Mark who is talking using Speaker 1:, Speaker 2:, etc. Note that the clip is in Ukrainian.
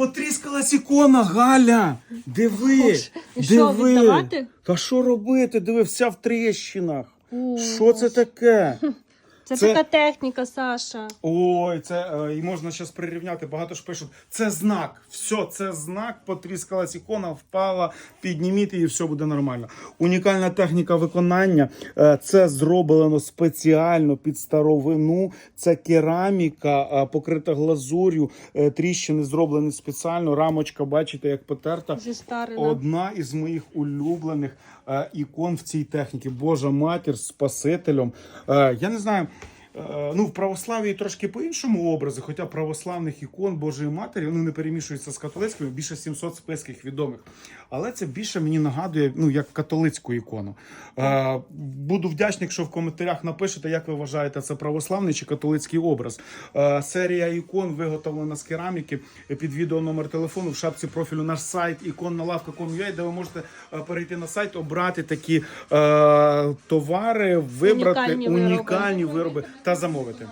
Speaker 1: Потріскалась ікона, Галя. Диви.
Speaker 2: І що,
Speaker 1: диви.
Speaker 2: віддавати?
Speaker 1: Та що робити? Диви, вся в тріщинах. Що це таке?
Speaker 2: Це,
Speaker 1: Це-
Speaker 2: така техніка, Саша.
Speaker 1: Ой, це е, і можна зараз прирівняти. Багато ж пишуть. Це знак. Все, це знак. Потріскалась ікона, впала, підніміть і все буде нормально. Унікальна техніка виконання. Е, Це зроблено спеціально під старовину. Це кераміка, е, покрита глазур'ю. Е, Тріщини зроблені спеціально. Рамочка, бачите, як потерта.
Speaker 2: Зі старина.
Speaker 1: Одна із моїх улюблених е, ікон в цій техніці. Божа матір з Спасителем. Е, я не знаю. Е, Ну, в православії трошки по-іншому образи, хоча православних ікон Божої Матері ну, не перемішуються з католицькими, більше 700 списких відомих. Але це більше мені нагадує ну, як католицьку ікону. Е, буду вдячний, якщо в коментарях напишете, як ви вважаєте, це православний чи католицький образ. Е, серія ікон виготовлена з кераміки. Під відео номер телефону в шапці профілю наш сайт іконналавка.com.ua, де ви можете перейти на сайт, обрати такі товари, вибрати
Speaker 2: Унікальні
Speaker 1: унікальні вироби та замовити.